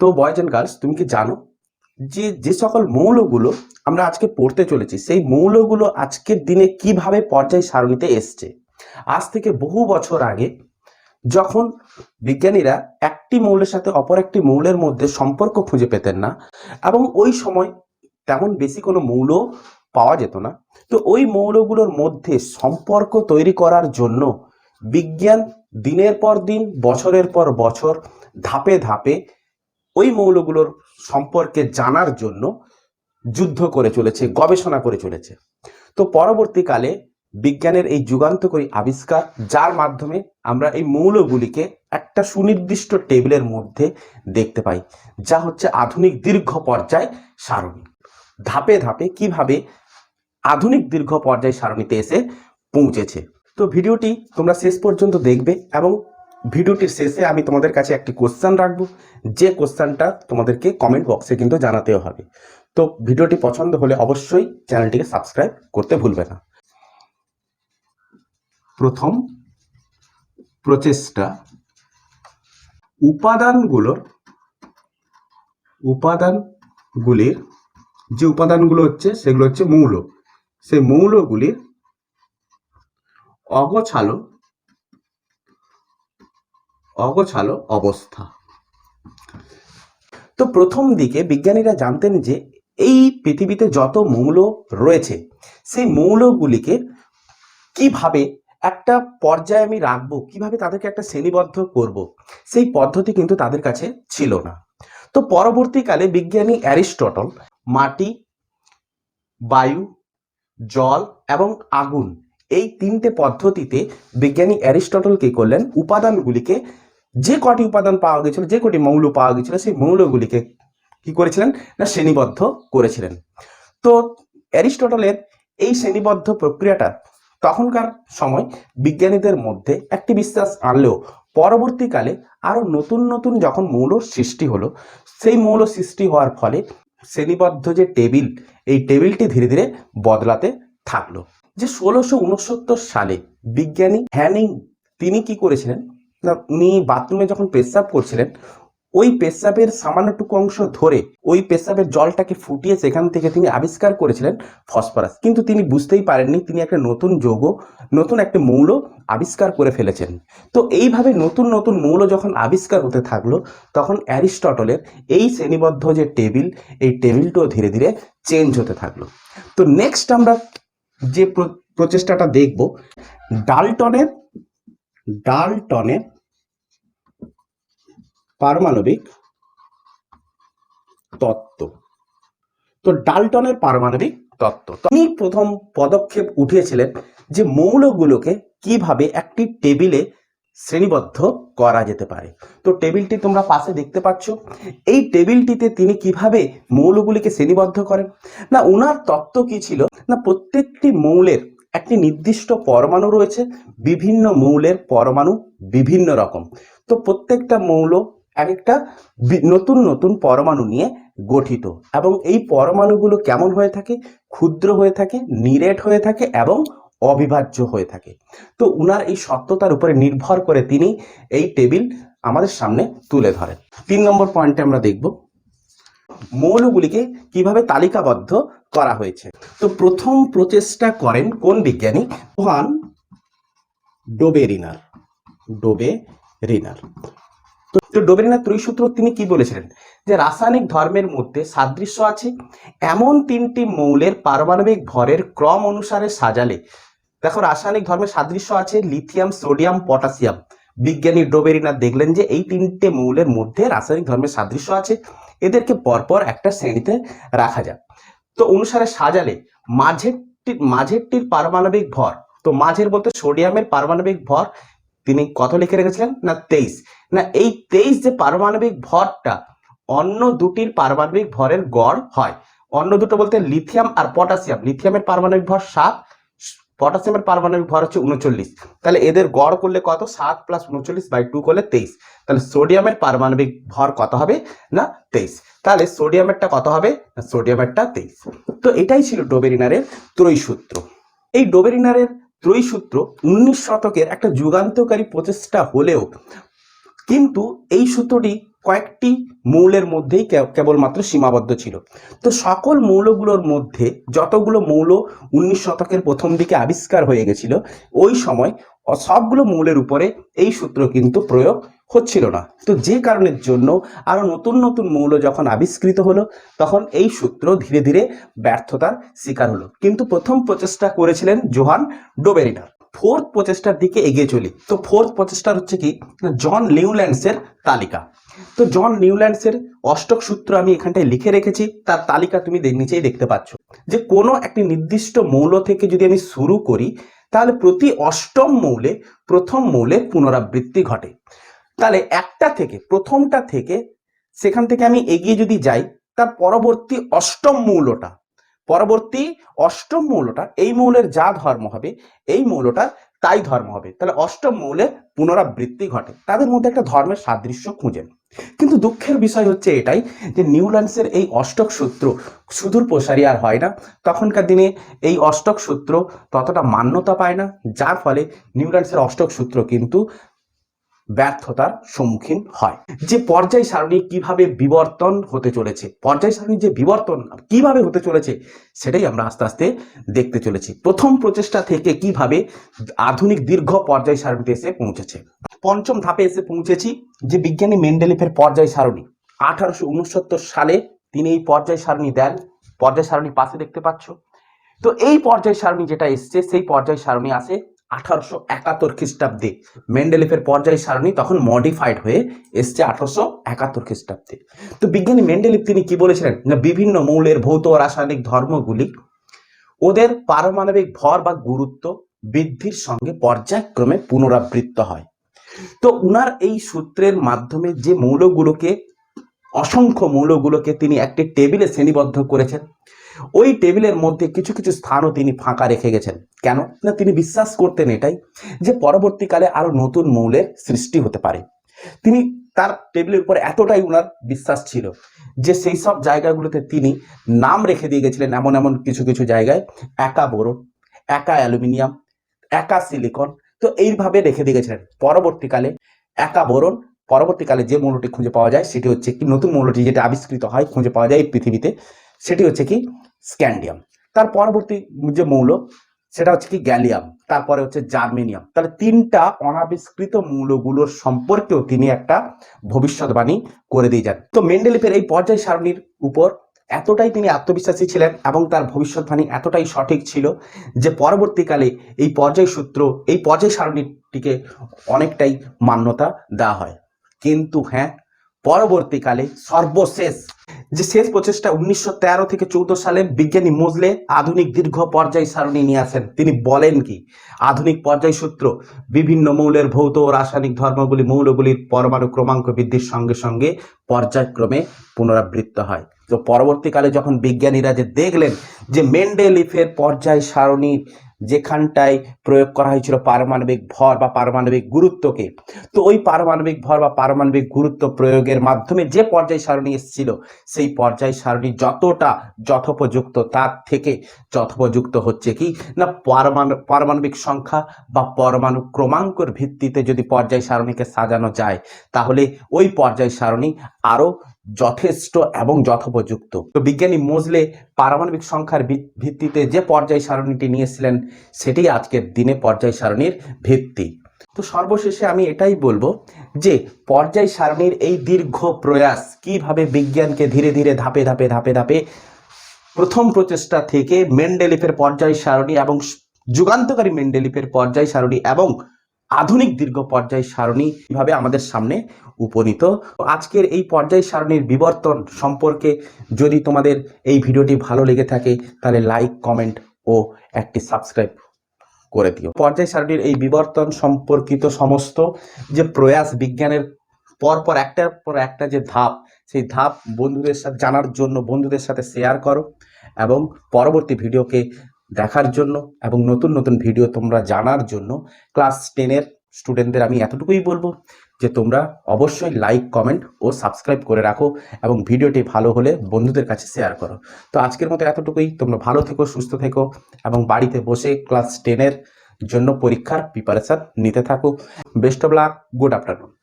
তো boys and girls তুমি কি জানো যে যে সকল মৌলগুলো আমরা আজকে পড়তে চলেছি, সেই মৌলগুলো আজকের দিনে কীভাবে পর্যায় সারণীতে এসছে? আজ থেকে বহু বছর আগে যখন বিজ্ঞানীরা একটি মৌলের সাথে অপর একটি মৌলের মধ্যে সম্পর্ক খুঁজে পেতেন না, এবং ওই সময় তেমন বেশি কোনো মৌল পাওয়া যেত না, তো ওই মৌলগুলোর মধ্যে সম্পর্ক তৈরি করার জন্য বিজ্ঞান দিনের পর দিন, বছরের পর বছর, ধাপে ধাপে ওই মৌলগুলোর সম্পর্কে জানার জন্য যুদ্ধ করে চলেছে, গবেষণা করে চলেছে। তো পরবর্তীকালে বিজ্ঞানের এই যুগান্তকারী আবিষ্কার, যার মাধ্যমে আমরা এই মৌলগুলিকে একটা সুনির্দিষ্ট টেবিলের মধ্যে দেখতে পাই, যা হচ্ছে আধুনিক দীর্ঘ পর্যায় সারণী। ধাপে ধাপে কীভাবে আধুনিক দীর্ঘ পর্যায় সারণীতে এসে পৌঁছেছে। তো ভিডিওটি তোমরা শেষ পর্যন্ত দেখবে এবং ভিডিওটির শেষে আমি তোমাদের কাছে একটি কোশ্চেন রাখব। যে কোশ্চেনটা তোমাদেরকে কমেন্ট বক্সে কিন্তু জানাতেও হবে। তো ভিডিওটি পছন্দ হলে অবশ্যই চ্যানেলটিকে সাবস্ক্রাইব করতে ভুলবে না। প্রথম প্রচেষ্টা, উপাদানগুলোর, উপাদানগুলির যে উপাদানগুলো হচ্ছে, সেগুলো হচ্ছে মৌল। সেই মৌলগুলির অগোছালো অগোছালো অবস্থা। তো প্রথম দিকে বিজ্ঞানীরা জানতেন যে এই পৃথিবীতে যত মৌল রয়েছে, সেই মৌলগুলিকে কীভাবে একটা পর্যায়ে আমি রাখব, কীভাবে তাদেরকে একটা শ্রেণীবদ্ধ করব, সেই পদ্ধতি কিন্তু তাদের কাছে ছিল না। তো পরবর্তীকালে বিজ্ঞানী অ্যারিস্টটল মাটি, বায়ু, জল এবং আগুন এই তিনটে পদ্ধতিতে বিজ্ঞানী অ্যারিস্টটল কি করলেন? উপাদানগুলিকে যে কটি উপাদান পাওয়া গেছিল, যে কটি মৌল পাওয়া গেছিল, সেই মৌলগুলিকে কি করেছিলেন না, শ্রেণীবদ্ধ করেছিলেন। তো অ্যারিস্টটলের এই শ্রেণীবদ্ধ প্রক্রিয়াটা তখনকার সময় বিজ্ঞানীদের মধ্যে একটি বিশ্বাস আনলেও পরবর্তীকালে আরও নতুন নতুন যখন মৌল সৃষ্টি হলো, সেই মৌল সৃষ্টি হওয়ার ফলে শ্রেণীবদ্ধ যে টেবিল, এই টেবিলটি ধীরে ধীরে বদলাতে থাকল। যে ষোলোশো সালে বিজ্ঞানী হ্যানিং, তিনি কি করেছিলেন? না, উনি বাথরুমে যখন পেশাব করছিলেন, ওই পেশাবের সামান্যটুকু অংশ ধরে ওই পেশাবের জলটাকে ফুটিয়ে সেখান থেকে তিনি আবিষ্কার করেছিলেন ফসফরাস কিন্তু তিনি বুঝতেই পারেননি, তিনি একটা নতুন যৌগ, নতুন একটা মৌল আবিষ্কার করে ফেলেছেন। তো এইভাবে নতুন নতুন মৌল যখন আবিষ্কার হতে থাকল, তখন অ্যারিস্টটলের এই শ্রেণীবদ্ধ যে টেবিল, এই টেবিলটাও ধীরে ধীরে চেঞ্জ হতে থাকল। তো নেক্সট আমরা যে প্রচেষ্টাটা দেখব, ডালটনের ডালটনের পারমাণবিক তত্ত্ব। তো ডালটনের পারমাণবিক তত্ত্ব। তিনি প্রথম পদক্ষেপ উঠিয়েছিলেন যে মৌলগুলোকে কীভাবে একটি টেবিলে শ্রেণীবদ্ধ করা যেতে পারে। তো টেবিলটি তোমরা পাশে দেখতে পাচ্ছ। এই টেবিলটিতে তিনি কীভাবে মৌলগুলিকে শ্রেণীবদ্ধ করেন? না ওনার তত্ত্ব কি ছিল? না, প্রত্যেকটি মৌলের একটি নির্দিষ্ট পরমাণু রয়েছে, বিভিন্ন মৌলের পরমাণু বিভিন্ন রকম। তো প্রত্যেকটা মৌল এক একটা নতুন নতুন পরমাণু নিয়ে গঠিত এবং এই পরমাণুগুলো কেমন হয়ে থাকে? ক্ষুদ্র হয়ে থাকে, নিরেট হয়ে থাকে এবং অবিভাজ্য হয়ে থাকে। তো উনার এই সত্যতার উপরে নির্ভর করে তিনি এই টেবিল আমাদের সামনে তুলে ধরেন। তিন নম্বর পয়েন্টে আমরা দেখব মৌলগুলিকে কীভাবে তালিকাবদ্ধ করা হয়েছে? তো প্রথম প্রচেষ্টা করেন কোন বিজ্ঞানী? ওহান ডোবেরিনার ডোবে রিনার। তো ডোবেরিনার ত্রিসূত্র তিনি কি বলেছিলেন? যে রাসায়নিক ধর্মের মধ্যে সাদৃশ্য আছে, এমন তিনটি মৌলের পারমাণবিক ভরের ক্রম অনুসারে সাজালে। দেখো, রাসায়নিক ধর্মের সাদৃশ্য আছে, লিথিয়াম, সোডিয়াম, পটাশিয়াম। বিজ্ঞানী ডোবেরিনার দেখলেন যে এই তিনটে মৌলের মধ্যে রাসায়নিক ধর্মের সাদৃশ্য আছে। এদেরকে পরপর একটা শ্রেণীতে রাখা যায় তো অনুসারে সাজালে মাঝেরটি মাঝেরটির পারমাণবিক ভর, তো মাঝের বলতে সোডিয়ামের পারমাণবিক ভর, তিনি কত লিখে রেখেছিলেন? না, তেইশ। না, এই তেইশ যে পারমাণবিক ভরটা অন্য দুটির পারমাণবিক ভরের গড় হয়। অন্য দুটো বলতে লিথিয়াম আর পটাশিয়াম। লিথিয়ামের পারমাণবিক ভর সাত পটাশিয়ামের পারমাণবিক ভর হচ্ছে উনচল্লিশ। তাহলে এদের গড় করলে কত? সাত প্লাস উনচল্লিশ বাই টু করলে তেইশ। তাহলে সোডিয়ামের পারমাণবিক ভর কত হবে? না, তেইশ। তাহলে সোডিয়ামেরটা কত হবে? না সোডিয়ামেরটা তেইশ। তো এটাই ছিল ডোবেরিনারের ত্রৈসূত্র এই ডোবেরিনারের ত্রৈসূত্র উনিশ শতকের একটা যুগান্তকারী প্রচেষ্টা হলেও কিন্তু এই সূত্রটি কয়েকটি মৌলের মধ্যেই কেবলমাত্র সীমাবদ্ধ ছিল। তো সকল মৌলগুলোর মধ্যে যতগুলো মৌল উনিশ শতকের প্রথম দিকে আবিষ্কার হয়ে গেছিল, ওই সময় সবগুলো মৌলের উপরে এই সূত্র কিন্তু প্রয়োগ হচ্ছিল না। তো যে কারণের জন্য আরও নতুন নতুন মৌল যখন আবিষ্কৃত হলো, তখন এই সূত্র ধীরে ধীরে ব্যর্থতার শিকার হলো। কিন্তু প্রথম প্রচেষ্টা করেছিলেন জোহান ডোবেরিনার। ফোর্থ প্রচেষ্টার দিকে এগিয়ে চলি। তো ফোর্থ প্রচেষ্টার হচ্ছে কি? জন লিউল্যান্ডসের তালিকা। তো জন নিউল্যান্ডসের অষ্টক সূত্র আমি এখানটায় লিখে রেখেছি, তার তালিকা তুমি নিচেই দেখতে পাচ্ছ। যে কোনো একটি নির্দিষ্ট মৌল থেকে যদি আমি শুরু করি, তাহলে প্রতি অষ্টম মৌলে প্রথম মৌলের পুনরাবৃত্তি ঘটে। তাহলে একটা থেকে, প্রথমটা থেকে সেখান থেকে আমি এগিয়ে যদি যাই, তার পরবর্তী অষ্টম মৌলটা পরবর্তী অষ্টম মৌলটা, এই মৌলের যা ধর্ম হবে, এই মৌলটা তাই ধর্ম হবে। তাহলে অষ্টম মৌলে পুনরাবৃত্তি ঘটে। তাদের মধ্যে একটা ধর্মের সাদৃশ্য খুঁজেন কিন্তু দুঃখের বিষয় হচ্ছে এটাই যে নিউল্যান্ডসের এই অষ্টক সূত্র সুদূর প্রসারী আর হয় না। তখনকার দিনে এই অষ্টক সূত্র ততটা মান্যতা পায় না। যার ফলে নিউল্যান্ডসের অষ্টক সূত্র কিন্তু ব্যর্থতার সম্মুখীন হয়। যে পর্যায় সারণী কীভাবে বিবর্তন হতে চলেছে, পর্যায় সারণীর যে বিবর্তন কীভাবে হতে চলেছে, সেটাই আমরা আস্তে আস্তে দেখতে চলেছি। প্রথম প্রচেষ্টা থেকে কীভাবে আধুনিক দীর্ঘ পর্যায় সারণীতে এসে পৌঁছেছে। পঞ্চম ধাপে এসে পৌঁছেছি যে বিজ্ঞানী মেন্ডেলিফের পর্যায় সারণী। আঠারোশো উনসত্তর সালে তিনি এই পর্যায় সারণী দেন। পর্যায় সারণী পাশে দেখতে পাচ্ছ। তো এই পর্যায় সারণী যেটা এসছে, সেই পর্যায় সারণী আসে আঠারোশো একাত্তর খ্রিস্টাব্দে মেন্ডেলিফের পর্যায় সারণী তখন মডিফাইড হয়ে এসছে আঠারোশো একাত্তর খ্রিস্টাব্দে। তো বিজ্ঞানী মেন্ডেলিফ তিনি কি বলেছিলেন? না, বিভিন্ন মৌলের ভৌত রাসায়নিক ধর্মগুলি ওদের পারমাণবিক ভর বা গুরুত্ব বৃদ্ধির সঙ্গে পর্যায়ক্রমে পুনরাবৃত্ত হয়। তো উনার এই সূত্রের মাধ্যমে যে মৌলগুলোকে অসংখ্য মৌলগুলোকে তিনি একটি টেবিলে শ্রেণীবদ্ধ করেছেন। ওই টেবিলের মধ্যে কিছু কিছু স্থানও তিনি ফাঁকা রেখে গেছেন। কেন? না, তিনি বিশ্বাস করতেন এটাই যে পরবর্তীকালে আরও নতুন মৌলের সৃষ্টি হতে পারে। তিনি তার টেবিলের উপর এতটাই উনার বিশ্বাস ছিল যে সেই সব জায়গাগুলোতে তিনি নাম রেখে দিয়ে গেছিলেন এমন এমন কিছু কিছু জায়গায়। একা বোরন, একা অ্যালুমিনিয়াম, একা সিলিকন, তো এইভাবে রেখে দিয়ে গেছিলেন। পরবর্তীকালে একা বোরন পরবর্তীকালে যে মৌলটি খুঁজে পাওয়া যায়, সেটি হচ্ছে কি নতুন মৌলটি যেটা আবিষ্কৃত হয়, খুঁজে পাওয়া যায় এই পৃথিবীতে, সেটি হচ্ছে কি স্ক্যান্ডিয়াম। তার পরবর্তী যে মৌল, সেটা হচ্ছে কি গ্যালিয়াম, তারপরে হচ্ছে জার্মেনিয়াম। তাহলে তিনটা অনাবিষ্কৃত মৌলগুলোর সম্পর্কেও তিনি একটা ভবিষ্যৎবাণী করে দিয়ে যান। তো মেন্ডেলিফের এই পর্যায় সারণীর উপর এতটাই তিনি আত্মবিশ্বাসী ছিলেন এবং তার ভবিষ্যৎবাণী এতটাই সঠিক ছিল যে পরবর্তীকালে এই পর্যায় সূত্র, এই পর্যায় সারণীটিকে অনেকটাই মান্যতা দেওয়া হয়। কিন্তু হ্যাঁ পরবর্তীকালে সর্বশেষ যে শেষ প্রচেষ্টা উনিশশো তেরো থেকে চৌদ্দ সালে বিজ্ঞানী মোজলে আধুনিক দীর্ঘ পর্যায় সারণী নিয়ে আসেন। তিনি বলেন কি, আধুনিক পর্যায় সূত্র বিভিন্ন মৌলের ভৌত ও রাসায়নিক ধর্মগুলি মৌলগুলির পরমাণু ক্রমাঙ্ক বৃদ্ধির সঙ্গে সঙ্গে পর্যায়ক্রমে পুনরাবৃত্ত হয়। তো পরবর্তীকালে যখন বিজ্ঞানীরা যে দেখলেন যে মেন্ডেলিফের পর্যায় সারণী যেখানটায় প্রয়োগ করা হয়েছিল পারমাণবিক ভর বা পারমাণবিক গুরুত্বকে। তো ওই পারমাণবিক ভর বা পারমাণবিক গুরুত্ব প্রয়োগের মাধ্যমে যে পর্যায় সারণী এসেছিল, সেই পর্যায় সারণী যতটা যথোপযুক্ত, তার থেকে যথোপযুক্ত হচ্ছে কি? না, পারমাণু, পারমাণবিক সংখ্যা বা পরমাণু ক্রমাঙ্কর ভিত্তিতে যদি পর্যায় সারণীকে সাজানো যায়, তাহলে ওই পর্যায় সারণী আরও যথেষ্ট এবং যথোপযুক্ত। তো বিজ্ঞানী মোজলে পারমাণবিক সংখ্যার ভিত- ভিত্তিতে যে পর্যায় সারণীটি নিয়েছিলেন, সেটি আজকের দিনে পর্যায় সারণীর ভিত্তি। তো সর্বশেষে আমি এটাই বলব যে, পর্যায় সারণীর এই দীর্ঘ প্রয়াস কীভাবে বিজ্ঞানকে ধীরে ধীরে ধাপে ধাপে ধাপে ধাপে প্রথম প্রচেষ্টা থেকে মেন্ডেলিফের পর্যায় সারণী এবং যুগান্তকারী মেন্ডেলিফের পর্যায় সারণী এবং আধুনিক দীর্ঘ পর্যায় সারণী কীভাবে আমাদের সামনে উপনীত? আজকের এই পর্যায় সারণীর বিবর্তন সম্পর্কে যদি তোমাদের এই ভিডিওটি ভালো লেগে থাকে, তাহলে লাইক, কমেন্ট ও একটি সাবস্ক্রাইব করে দিও। পর্যায় সারণীর এই বিবর্তন সম্পর্কিত সমস্ত যে প্রয়াস বিজ্ঞানের পরপর একটার পর একটা যে ধাপ, সেই ধাপ বন্ধুদের সাথে জানার জন্য বন্ধুদের সাথে শেয়ার করো এবং পরবর্তী ভিডিওকে দেখার জন্য এবং নতুন নতুন ভিডিও তোমরা জানার জন্য ক্লাস টেনের স্টুডেন্টদের আমি এতটুকুই বলব যে তোমরা অবশ্যই লাইক কমেন্ট ও সাবস্ক্রাইব করে রাখো এবং ভিডিওটি ভালো হলে বন্ধুদের কাছে শেয়ার করো। তো আজকের মতো এতটুকুই। তোমরা ভালো থেকো, সুস্থ থেকো এবং বাড়িতে বসে ক্লাস টেনের জন্য পরীক্ষার প্রিপারেশন নিতে থাকো। Best of luck good afternoon